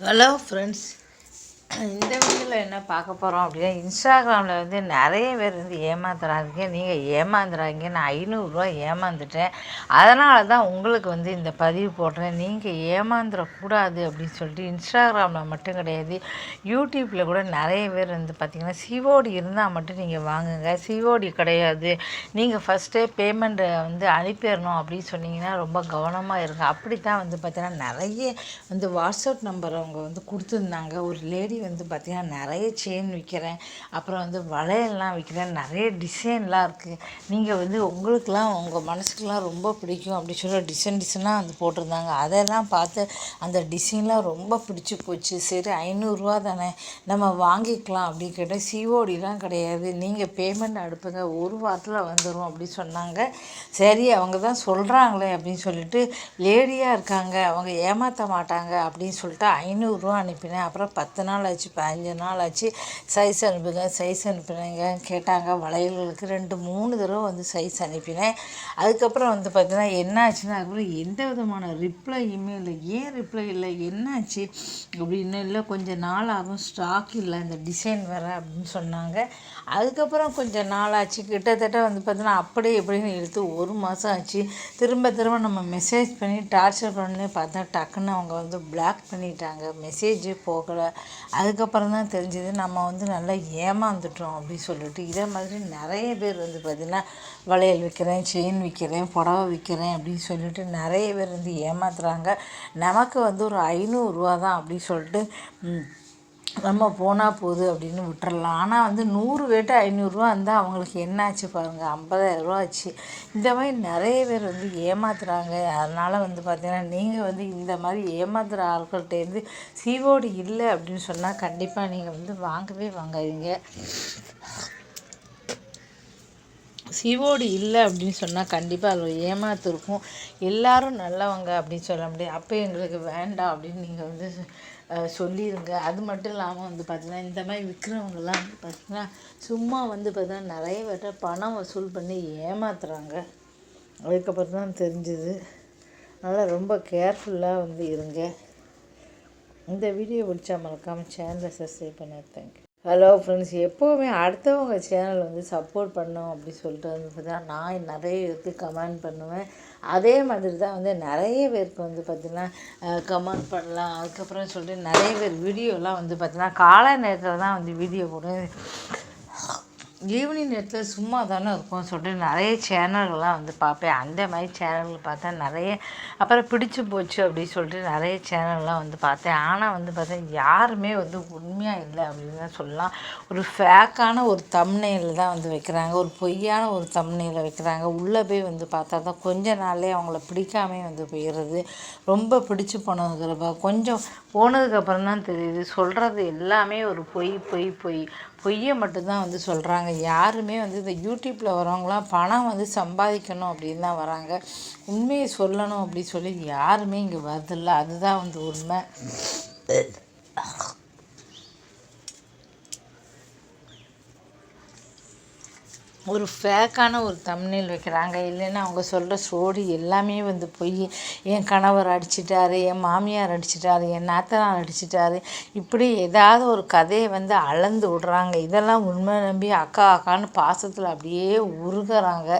Hello friends இந்த வீடியோவில் என்ன பார்க்க போகிறோம் அப்படின்னா இன்ஸ்டாகிராமில் வந்து நிறைய பேர் வந்து ஏமாத்துறாங்க. நீங்கள் ஏமாந்துறாங்க நான் ஐநூறுரூவா ஏமாந்துட்டேன். அதனால தான் உங்களுக்கு வந்து இந்த பதிவு போடுறேன். நீங்கள் ஏமாந்துடக்கூடாது அப்படின்னு சொல்லிட்டு இன்ஸ்டாகிராமில் மட்டும் கிடையாது யூடியூப்பில் கூட நிறைய பேர் வந்து பார்த்திங்கன்னா சிஓடி இருந்தால் மட்டும் நீங்கள் வாங்குங்க. சிஓடி கிடையாது. நீங்கள் ஃபஸ்ட்டே பேமெண்ட்டை வந்து அனுப்பிடணும் அப்படின்னு சொன்னீங்கன்னா ரொம்ப கவனமாக இருங்க. அப்படி தான் வந்து பார்த்தீங்கன்னா நிறைய வந்து வாட்ஸ்அப் நம்பர் அவங்க வந்து கொடுத்துருந்தாங்க. ஒரு லேடி வந்து பார்த்திங்கன்னா நிறைய செயின் விற்கிறேன் அப்புறம் வந்து வளையல்லாம் விற்கிறேன் நிறைய டிசைன்லாம் இருக்குது நீங்கள் வந்து உங்களுக்கெலாம் உங்கள் மனசுக்கெலாம் ரொம்ப பிடிக்கும் அப்படி சொல்லி டிசைன் டிசைனாக வந்து போட்டிருந்தாங்க. அதெல்லாம் பார்த்து அந்த டிசைன்லாம் ரொம்ப பிடிச்சி போச்சு. சரி ஐநூறுரூவா தானே. நம்ம வாங்கிக்கலாம் அப்படின்னு கேட்டால் சிஓடிலாம் கிடையாது. நீங்கள் பேமெண்ட் அனுப்புங்க. ஒரு வாரத்தில் வந்துடும் அப்படின்னு சொன்னாங்க. சரி அவங்க தான் சொல்கிறாங்களே அப்படின்னு சொல்லிட்டு லேடியாக இருக்காங்க. அவங்க ஏமாற்ற மாட்டாங்க அப்படின்னு சொல்லிட்டு ஐநூறுரூவா அனுப்பினேன். அப்புறம் பத்து நாள் ஆச்சு பதினஞ்சு நாள் ஆச்சு சைஸ் அனுப்புங்க சைஸ் அனுப்புனேங்க. கேட்டாங்க வளையல்களுக்கு ரெண்டு மூணு தடவை வந்து சைஸ் அனுப்பினேன். அதுக்கப்புறம் வந்து பார்த்தீங்கன்னா என்ன ஆச்சுன்னா அதுக்கப்புறம் எந்த விதமான ரிப்ளையுமே இல்லை ஏன் ரிப்ளை இல்லை என்னாச்சு அப்படின்னு இல்லை கொஞ்சம் நாள் ஆகும் ஸ்டாக் இல்லை இந்த டிசைன் வேறு அப்படின்னு சொன்னாங்க. அதுக்கப்புறம் கொஞ்சம் நாள் ஆச்சு கிட்டத்தட்ட வந்து பார்த்தீங்கன்னா அப்படியே எப்படின்னு எடுத்து ஒரு மாதம் ஆச்சு. திரும்ப திரும்ப நம்ம மெசேஜ் பண்ணி டார்ச்சர் பண்ணி பார்த்தா டக்குன்னு அவங்க வந்து பிளாக் பண்ணிட்டாங்க. மெசேஜே போகலை. அதுக்கப்புறம் தான் தெரிஞ்சது நம்ம வந்து நல்லா ஏமாந்துட்டோம் அப்படின்னு சொல்லிட்டு. இதே மாதிரி நிறைய பேர் வந்து பார்த்திங்கன்னா வளையல் விற்கிறேன் செயின் விற்கிறேன் புடவை விற்கிறேன் அப்படின்னு சொல்லிட்டு நிறைய பேர் வந்து ஏமாத்துறாங்க. நமக்கு வந்து ஒரு ஐநூறுரூவா தான் அப்படின்னு சொல்லிட்டு நம்ம போனால் போகுது அப்படின்னு விட்டுறலாம். ஆனால் வந்து நூறு வேட்டு ஐநூறுரூவா இருந்தால் அவங்களுக்கு என்ன ஆச்சு பாருங்கள் ஐம்பதாயிரரூவா ஆச்சு. இந்த மாதிரி நிறைய பேர் வந்து ஏமாத்துறாங்க. அதனால் வந்து பார்த்திங்கன்னா நீங்கள் வந்து இந்த மாதிரி ஏமாத்துகிற ஆட்கள்கிட்டேருந்து சிஓடி இல்லை அப்படின்னு சொன்னால் கண்டிப்பாக நீங்கள் வந்து வாங்கவே வாங்காதீங்க. சிஓடி இல்லை அப்படின்னு சொன்னால் கண்டிப்பாக அது ஏமாத்து இருக்கும். எல்லோரும் நல்லவங்க அப்படின்னு சொல்ல முடியாது. அப்போ எங்களுக்கு வேண்டாம் அப்படின்னு நீங்கள் வந்து சொல்லிடுங்க அது மட்டும் இல்லாமல் வந்து பார்த்திங்கன்னா இந்த மாதிரி விற்கிறவங்கெல்லாம் வந்து பார்த்திங்கன்னா சும்மா வந்து பார்த்திங்கன்னா நிறைய பேர்ட்ட பணம் வசூல் பண்ணி ஏமாத்துறாங்க. அதுக்கப்புறம் தான் தெரிஞ்சுது. அதனால் ரொம்ப கேர்ஃபுல்லாக வந்து இருங்க. இந்த வீடியோ பிடிச்சா மறக்காமல் சேனலை சப்ஸ்கிரைப் பண்ண தேங்க்யூ ஹலோ ஃப்ரெண்ட்ஸ் எப்போவுமே அடுத்தவங்க சேனல் வந்து சப்போர்ட் பண்ணோம் அப்படி சொல்லிட்டு வந்து தான் நான் நிறைய பேருக்கு கமெண்ட் பண்ணுவேன். அதே மாதிரி தான் வந்து நிறைய பேருக்கு வந்து பார்த்திங்கன்னா கமெண்ட் பண்ணலாம். அதுக்கப்புறம் சொல்லிட்டு நிறைய பேர் வீடியோலாம் வந்து பார்த்திங்கன்னா காலை நேரத்தில் தான் வந்து வீடியோ போடுவேன். ஈவினிங் நேரத்தில் சும்மா தானே இருக்கும் சொல்லிட்டு நிறைய சேனல்கள்லாம் வந்து பார்ப்பேன். அந்த மாதிரி சேனல்கள் பார்த்தா நிறைய அப்புறம் பிடிச்சி போச்சு அப்படின்னு சொல்லிட்டு நிறைய சேனல்லாம் வந்து பார்த்தேன். ஆனால் வந்து பார்த்தேன் யாருமே வந்து உண்மையாக இல்லை அப்படின்னு தான் சொல்லலாம். ஒரு ஃபேக்கான ஒரு தம்னையில் தான் வந்து வைக்கிறாங்க. ஒரு பொய்யான ஒரு தம்னையில் வைக்கிறாங்க. உள்ளே போய் வந்து பார்த்தா தான் கொஞ்ச நாள்லேயே அவங்கள பிடிக்காமே வந்து போயிடுறது. ரொம்ப பிடிச்சி போனதுக்கு கொஞ்சம் போனதுக்கப்புறம் தான் தெரியுது. சொல்கிறது எல்லாமே ஒரு பொய் பொய் பொய். பொய்யை மட்டும்தான் வந்து சொல்கிறாங்க யாருமே வந்து இந்த யூடியூப்பில் வரவங்களாம் பணம் வந்து சம்பாதிக்கணும் அப்படின்னு தான் வராங்க. உண்மையை சொல்லணும் அப்படின்னு சொல்லி யாருமே இங்கே வரதில்ல. அதுதான் வந்து உண்மை. ஒரு ஃபேக்கான ஒரு தமிழில் வைக்கிறாங்க. இல்லைன்னா அவங்க சொல்கிற ஸ்டோரி எல்லாமே வந்து பொய் என் கணவர் அடிச்சிட்டாரு என் மாமியார் அடிச்சிட்டாரு என் நாத்தனார் அடிச்சிட்டாரு. இப்படி ஏதாவது ஒரு கதையை வந்து அளந்து விடுறாங்க. இதெல்லாம் உண்மை நம்பி அக்கா அக்கான்னு பாசத்தில் அப்படியே உருகிறாங்க.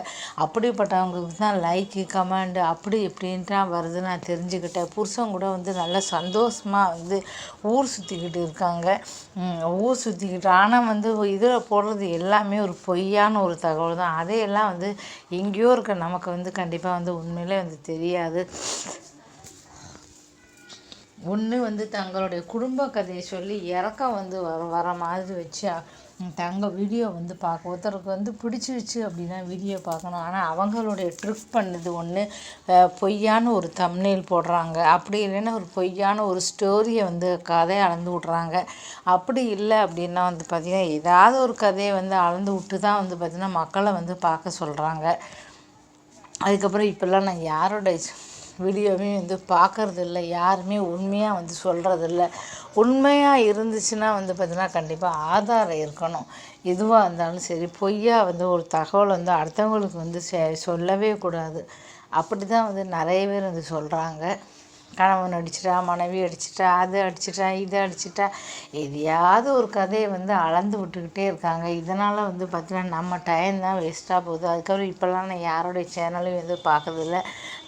அப்படிப்பட்டவங்களுக்கு தான் லைக்கு கமெண்டு அப்படி இப்படின்ட்டா வருது நான் தெரிஞ்சுக்கிட்டேன். புருஷன் கூட வந்து நல்லா சந்தோஷமாக வந்து ஊர் சுற்றிக்கிட்டு இருக்காங்க. ஊர் சுற்றிக்கிட்டு ஆனால் வந்து இதில் போடுறது எல்லாமே ஒரு பொய்யான ஒரு தகவல் தான். அதையெல்லாம் வந்து எங்கேயோ இருக்க நமக்கு வந்து கண்டிப்பாக வந்து உண்மையிலே வந்து தெரியாது. ஒன்று வந்து தங்களுடைய குடும்ப கதையை சொல்லி இறக்கம் வந்து வர வர மாதிரி வச்சு தங்க வீடியோ வந்து பார்க்க ஒருத்தருக்கு வந்து பிடிச்சிருச்சு அப்படின்னா வீடியோ பார்க்கணும். ஆனால் அவங்களுடைய ட்ரிக் பண்ணுது ஒன்று பொய்யான ஒரு தம்னேல் போடுறாங்க. அப்படி இல்லைன்னா ஒரு பொய்யான ஒரு ஸ்டோரியை வந்து கதையை அளந்து விட்றாங்க. அப்படி இல்லை அப்படின்னா வந்து பார்த்திங்கன்னா ஏதாவது ஒரு கதையை வந்து அளந்து விட்டு தான் வந்து பார்த்திங்கன்னா மக்களை வந்து பார்க்க சொல்கிறாங்க அதுக்கப்புறம் இப்போல்லாம் நான் யாரோட வீடியோவே வந்து பார்க்குறதில்ல யாருமே உண்மையாக வந்து சொல்கிறதில்ல உண்மையாக இருந்துச்சுன்னா வந்து பார்த்திங்கன்னா கண்டிப்பாக ஆதாரம் இருக்கணும். எதுவாக இருந்தாலும் சரி பொய்யா வந்து ஒரு தகவல் வந்து அடுத்தவங்களுக்கு வந்து சொல்லவே கூடாது. அப்படி தான் வந்து நிறைய பேர் வந்து சொல்கிறாங்க கணவன் அடிச்சிட்டா மனைவி அடிச்சிட்டா அது அடிச்சிட்டா இது அடிச்சிட்டா எதையாவது ஒரு கதையை வந்து அளந்து விட்டுக்கிட்டே இருக்காங்க. இதனால் வந்து பார்த்திங்கன்னா நம்ம டைம் தான் வேஸ்ட்டாக போகுது. அதுக்கப்புறம் இப்போல்லாம் நான் யாரோடைய சேனலையும் வந்து பார்க்கறதில்ல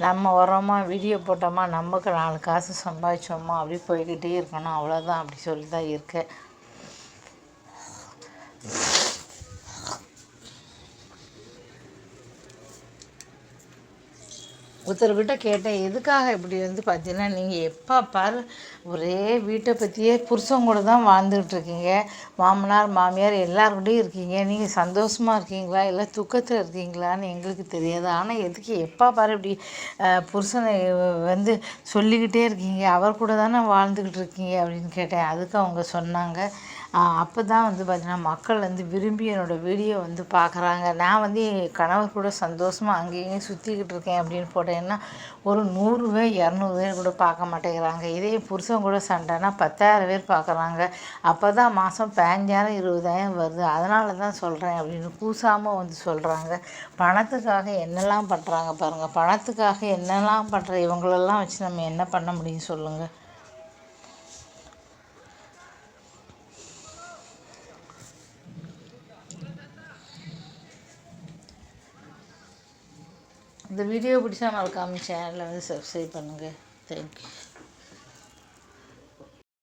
நம்ம வரோமா வீடியோ போட்டோமா நமக்கு நாலு காசு சம்பாதிச்சோமா அப்படி போய்கிட்டே இருக்கணும். அவ்வளோதான் அப்படி சொல்லி தான் இருக்கேன். ஒருத்தர்கிட்ட கேட்டேன் எதுக்காக இப்படி வந்து பார்த்தீங்கன்னா நீங்கள் எப்போ பாரு ஒரே வீட்டை பற்றியே புருஷன் கூட தான் வாழ்ந்துக்கிட்டு இருக்கீங்க. மாமனார் மாமியார் எல்லாருக்கிட்டையும் இருக்கீங்க. நீங்கள் சந்தோஷமாக இருக்கீங்களா? இல்லை துக்கத்தில் இருக்கீங்களான்னு எங்களுக்கு தெரியாது. ஆனால் எதுக்கு எப்போ பாரு இப்படி புருஷனை வந்து சொல்லிக்கிட்டே இருக்கீங்க? அவர் கூட தானே வாழ்ந்துக்கிட்டு இருக்கீங்க? அப்படின்னு கேட்டேன். அதுக்கு அவங்க சொன்னாங்க அப்போ தான் வந்து பார்த்திங்கன்னா மக்கள் வந்து விரும்பி என்னோடய வீடியோ வந்து பார்க்குறாங்க நான் வந்து என் கணவர் கூட சந்தோஷமாக அங்கேயும் சுற்றிக்கிட்டு இருக்கேன் அப்படின்னு போட்டேன்னா ஒரு நூறு பேர் இரநூறு பேர் கூட பார்க்க மாட்டேங்கிறாங்க. இதே புருஷன் கூட சண்டைனா பத்தாயிரம் பேர் பார்க்குறாங்க அப்போ தான் மாதம் பதினஞ்சாயிரம் இருபதாயிரம் வருது. அதனால தான் சொல்கிறேன் அப்படின்னு கூசாமல் வந்து சொல்கிறாங்க பணத்துக்காக என்னெல்லாம் பண்ணுறாங்க பாருங்கள் பணத்துக்காக என்னெல்லாம் பண்ணுற இவங்களெல்லாம் வச்சு நம்ம என்ன பண்ண முடியும் சொல்லுங்கள் இந்த வீடியோ பிடிச்சா மறக்காமல் சேனலை வந்து சப்ஸ்கிரைப் பண்ணுங்கள் தேங்க்யூ